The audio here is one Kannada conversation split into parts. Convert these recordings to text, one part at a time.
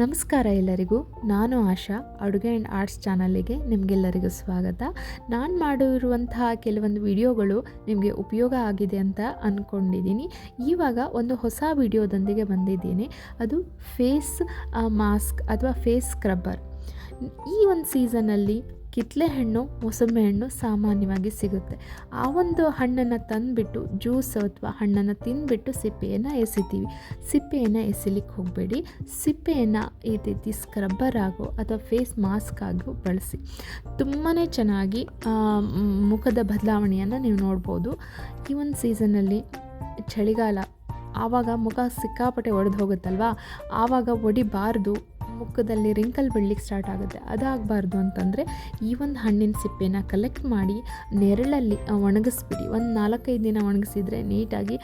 ನಮಸ್ಕಾರ ಎಲ್ಲರಿಗೂ. ನಾನು ಆಶಾ, ಅಡುಗೆ ಆ್ಯಂಡ್ ಆರ್ಟ್ಸ್ ಚಾನಲಿಗೆ ನಿಮಗೆಲ್ಲರಿಗೂ ಸ್ವಾಗತ. ನಾನು ಮಾಡಿರುವಂತಹ ಕೆಲವೊಂದು ವಿಡಿಯೋಗಳು ನಿಮಗೆ ಉಪಯೋಗ ಆಗಿದೆ ಅಂತ ಅಂದ್ಕೊಂಡಿದ್ದೀನಿ ಇವಾಗ ಒಂದು ಹೊಸ ವಿಡಿಯೋದೊಂದಿಗೆ ಬಂದಿದ್ದೀನಿ. ಅದು ಫೇಸ್ ಮಾಸ್ಕ್ ಅಥವಾ ಫೇಸ್ ಸ್ಕ್ರಬ್ಬರ್. ಈ ಒಂದು ಸೀಸನಲ್ಲಿ ಕಿತ್ತಳೆ ಹಣ್ಣು ಮೊಸಂಬೆ ಹಣ್ಣು ಸಾಮಾನ್ಯವಾಗಿ ಸಿಗುತ್ತೆ. ಆ ಒಂದು ಹಣ್ಣನ್ನು ತಂದುಬಿಟ್ಟು, ಜ್ಯೂಸ್ ಅಥವಾ ಹಣ್ಣನ್ನು ತಿಂದುಬಿಟ್ಟು ಸಿಪ್ಪೆಯನ್ನು ಎಸಿತೀವಿ. ಸಿಪ್ಪೆಯನ್ನು ಎಸಿಲಿಕ್ಕೆ ಹೋಗಬೇಡಿ. ಸಿಪ್ಪೆಯನ್ನು ಈ ರೀತಿ ಸ್ಕ್ರಬ್ಬರ್ ಆಗೋ ಅಥವಾ ಫೇಸ್ ಮಾಸ್ಕ್ ಆಗೋ ಬಳಸಿ. ತುಂಬಾ ಚೆನ್ನಾಗಿ ಮುಖದ ಬದಲಾವಣೆಯನ್ನು ನೀವು ನೋಡ್ಬೋದು. ಈ ಒಂದು ಸೀಸನಲ್ಲಿ ಚಳಿಗಾಲ, ಆವಾಗ ಮುಖ ಸಿಕ್ಕಾಪಟ್ಟೆ ಒಡೆದು ಹೋಗುತ್ತಲ್ವಾ? ಆವಾಗ ಒಡಿಬಾರ್ದು. ಮುಖದಲ್ಲಿ ರಿಂಕಲ್ ಬೀಳಲಿಕ್ಕೆ ಸ್ಟಾರ್ಟ್ ಆಗುತ್ತೆ. ಅದಾಗಬಾರ್ದು ಅಂತಂದರೆ ಈ ಒಂದು ಹಣ್ಣಿನ ಸಿಪ್ಪೆನ ಕಲೆಕ್ಟ್ ಮಾಡಿ ನೆರಳಲ್ಲಿ ಒಣಗಿಸ್ಬಿಡಿ. ಒಂದು ನಾಲ್ಕೈದು ದಿನ ಒಣಗಿಸಿದರೆ ನೀಟಾಗಿ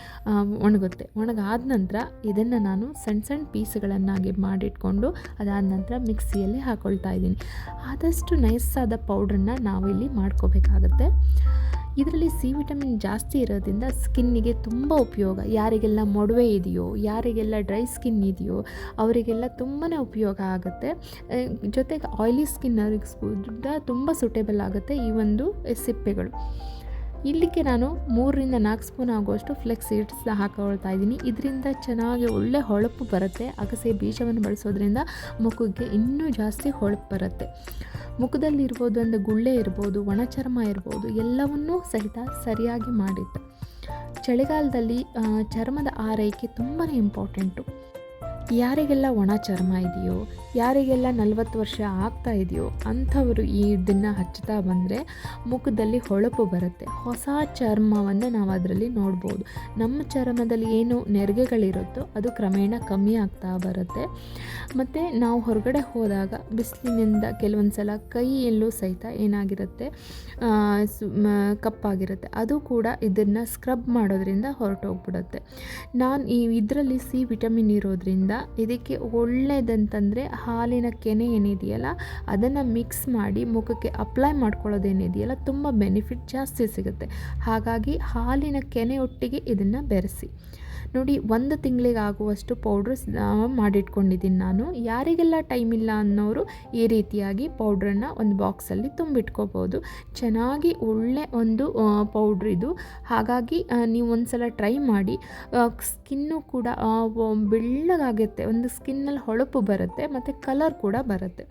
ಒಣಗುತ್ತೆ. ಒಣಗಾದ ನಂತರ ಇದನ್ನು ನಾನು ಸಣ್ಣ ಸಣ್ಣ ಪೀಸ್ಗಳನ್ನಾಗಿ ಮಾಡಿಟ್ಕೊಂಡು ಅದಾದ ನಂತರ ಮಿಕ್ಸಿಯಲ್ಲಿ ಹಾಕ್ಕೊಳ್ತಾ ಇದ್ದೀನಿ. ಆದಷ್ಟು ನೈಸಾದ ಪೌಡ್ರನ್ನ ನಾವಿಲ್ಲಿ ಮಾಡ್ಕೋಬೇಕಾಗತ್ತೆ. ಇದರಲ್ಲಿ ಸಿ ವಿಟಮಿನ್ ಜಾಸ್ತಿ ಇರೋದ್ರಿಂದ ಸ್ಕಿನ್ನಿಗೆ ತುಂಬ ಉಪಯೋಗ. ಯಾರಿಗೆಲ್ಲ ಮೊಡವೆ ಇದೆಯೋ, ಯಾರಿಗೆಲ್ಲ ಡ್ರೈ ಸ್ಕಿನ್ ಇದೆಯೋ, ಅವರಿಗೆಲ್ಲ ತುಂಬಾ ಉಪಯೋಗ ಆಗುತ್ತೆ. ಜೊತೆಗೆ ಆಯ್ಲಿ ಸ್ಕಿನ್ ಅವ್ರಿಗೆ ಕೂಡ ತುಂಬ ಸೂಟೇಬಲ್ ಆಗುತ್ತೆ ಈ ಒಂದು ಸಿಪ್ಪೆಗಳು. ಇಲ್ಲಿಗೆ ನಾನು ಮೂರರಿಂದ ನಾಲ್ಕು ಸ್ಪೂನ್ ಆಗುವಷ್ಟು ಫ್ಲೆಕ್ಸ್ ಸೀಡ್ಸ್ನ ಹಾಕೊಳ್ತಾ ಇದ್ದೀನಿ. ಇದರಿಂದ ಚೆನ್ನಾಗಿ ಒಳ್ಳೆ ಹೊಳಪು ಬರುತ್ತೆ. ಅಗಸೆ ಬೀಜವನ್ನು ಬಳಸೋದ್ರಿಂದ ಮುಖಕ್ಕೆ ಇನ್ನೂ ಜಾಸ್ತಿ ಹೊಳಪು ಬರುತ್ತೆ. ಮುಖದಲ್ಲಿರ್ಬೋದು ಒಂದು ಗುಳ್ಳೆ ಇರ್ಬೋದು ಒಣ ಚರ್ಮ ಇರ್ಬೋದು, ಎಲ್ಲವನ್ನೂ ಸಹಿತ ಸರಿಯಾಗಿ ಮಾಡಿತ್ತು ಚಳಿಗಾಲದಲ್ಲಿ ಚರ್ಮದ ಆರೈಕೆ ತುಂಬಾ ಇಂಪಾರ್ಟೆಂಟು ಯಾರಿಗೆಲ್ಲ ಒಣ ಚರ್ಮ ಇದೆಯೋ, ಯಾರಿಗೆಲ್ಲ ನಲವತ್ತು ವರ್ಷ ಆಗ್ತಾ ಇದೆಯೋ ಅಂಥವರು ಈ ಇದನ್ನು ಹಚ್ಚುತ್ತಾ ಬಂದರೆ ಮುಖದಲ್ಲಿ ಹೊಳಪು ಬರುತ್ತೆ. ಹೊಸ ಚರ್ಮವನ್ನು ನಾವು ಅದರಲ್ಲಿ ನೋಡ್ಬೋದು. ನಮ್ಮ ಚರ್ಮದಲ್ಲಿ ಏನು ನೆರಿಗೆಗಳಿರುತ್ತೋ ಅದು ಕ್ರಮೇಣ ಕಮ್ಮಿ ಆಗ್ತಾ ಬರುತ್ತೆ. ಮತ್ತು ನಾವು ಹೊರಗಡೆ ಹೋದಾಗ ಬಿಸಿಲಿನಿಂದ ಕೆಲವೊಂದು ಸಲ ಕೈಯಲ್ಲೂ ಸಹಿತ ಏನಾಗಿರುತ್ತೆ ಕಪ್ಪಾಗಿರುತ್ತೆ. ಅದು ಕೂಡ ಇದನ್ನು ಸ್ಕ್ರಬ್ ಮಾಡೋದ್ರಿಂದ ಹೊರಟೋಗ್ಬಿಡುತ್ತೆ. ನಾನು ಈ ಇದರಲ್ಲಿ ಸಿ ವಿಟಮಿನ್ ಇರೋದ್ರಿಂದ ಇದಕ್ಕೆ ಒಳ್ಳೆಯದಂತಂದರೆ ಹಾಲಿನ ಕೆನೆ ಏನಿದೆಯಲ್ಲ, ಅದನ್ನು ಮಿಕ್ಸ್ ಮಾಡಿ ಮುಖಕ್ಕೆ ಅಪ್ಲೈ ಮಾಡ್ಕೊಳ್ಳೋದೇನಿದೆಯಲ್ಲ ತುಂಬ ಬೆನಿಫಿಟ್ ಜಾಸ್ತಿ ಸಿಗುತ್ತೆ. ಹಾಗಾಗಿ ಹಾಲಿನ ಕೆನೆ ಒಟ್ಟಿಗೆ ಇದನ್ನು ಬೆರೆಸಿ. ನೋಡಿ, ಒಂದು ತಿಂಗಳಿಗೆ ಆಗುವಷ್ಟು ಪೌಡ್ರ್ ಮಾಡಿಟ್ಕೊಂಡಿದ್ದೀನಿ ನಾನು. ಯಾರಿಗೆಲ್ಲ ಟೈಮ್ ಇಲ್ಲ ಅನ್ನೋರು ಈ ರೀತಿಯಾಗಿ ಪೌಡ್ರನ್ನು ಒಂದು ಬಾಕ್ಸಲ್ಲಿ ತುಂಬಿಟ್ಕೋಬೋದು. ಚೆನ್ನಾಗಿ ಒಳ್ಳೆ ಒಂದು ಪೌಡ್ರ್ ಇದು. ಹಾಗಾಗಿ ನೀವು ಒಂದು ಸಲ ಟ್ರೈ ಮಾಡಿ ಸ್ಕಿನ್ನು ಕೂಡ ಬೆಳ್ಳಗಾಗುತ್ತೆ. ಒಂದು ಸ್ಕಿನ್ನಲ್ಲಿ ಹೊಳಪು ಬರುತ್ತೆ, ಮತ್ತು ಕಲರ್ ಕೂಡ ಬರುತ್ತೆ.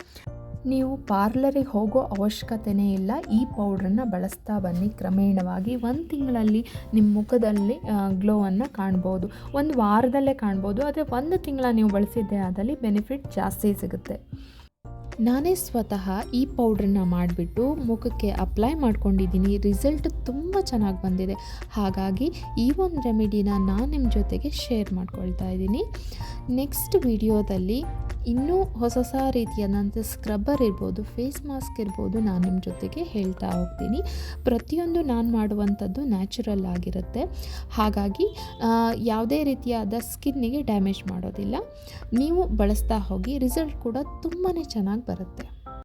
ನೀವು ಪಾರ್ಲರಿಗೆ ಹೋಗೋ ಅವಶ್ಯಕತೆಯೇ ಇಲ್ಲ. ಈ ಪೌಡ್ರನ್ನು ಬಳಸ್ತಾ ಬನ್ನಿ. ಕ್ರಮೇಣವಾಗಿ ಒಂದು ತಿಂಗಳಲ್ಲಿ ನಿಮ್ಮ ಮುಖದಲ್ಲಿ ಗ್ಲೋವನ್ನು ಕಾಣ್ಬೋದು. ಒಂದು ವಾರದಲ್ಲೇ ಕಾಣ್ಬೋದು. ಆದರೆ ಒಂದು ತಿಂಗಳ ನೀವು ಬಳಸಿದ್ದೆ ಆದಲ್ಲಿ ಬೆನಿಫಿಟ್ ಜಾಸ್ತಿ ಸಿಗುತ್ತೆ. ನಾನೇ ಸ್ವತಃ ಈ ಪೌಡ್ರನ್ನ ಮಾಡಿಬಿಟ್ಟು ಮುಖಕ್ಕೆ ಅಪ್ಲೈ ಮಾಡ್ಕೊಂಡಿದ್ದೀನಿ. ರಿಸಲ್ಟ್ ತುಂಬ ಚೆನ್ನಾಗಿ ಬಂದಿದೆ. ಹಾಗಾಗಿ ಈ ಒಂದು ರೆಮಿಡಿನ ನಾನು ನಿಮ್ಮ ಜೊತೆಗೆ ಶೇರ್ ಮಾಡ್ಕೊಳ್ತಾ ಇದ್ದೀನಿ. ನೆಕ್ಸ್ಟ್ ವಿಡಿಯೋದಲ್ಲಿ ಇನ್ನೂ ಹೊಸ ಹೊಸ ರೀತಿಯಾದಂಥ ಸ್ಕ್ರಬ್ಬರ್ ಇರ್ಬೋದು ಫೇಸ್ ಮಾಸ್ಕ್ ಇರ್ಬೋದು ನಾನು ನಿಮ್ಮ ಜೊತೆಗೆ ಹೇಳ್ತಾ ಹೋಗ್ತೀನಿ. ಪ್ರತಿಯೊಂದು ನಾನು ಮಾಡುವಂಥದ್ದು ನ್ಯಾಚುರಲ್ ಆಗಿರುತ್ತೆ. ಹಾಗಾಗಿ ಯಾವುದೇ ರೀತಿಯಾದ ಸ್ಕಿನ್ನಿಗೆ ಡ್ಯಾಮೇಜ್ ಮಾಡೋದಿಲ್ಲ. ನೀವು ಬಳಸ್ತಾ ಹೋಗಿ ರಿಸಲ್ಟ್ ಕೂಡ ತುಂಬಾ ಚೆನ್ನಾಗಿ ಬರುತ್ತೆ.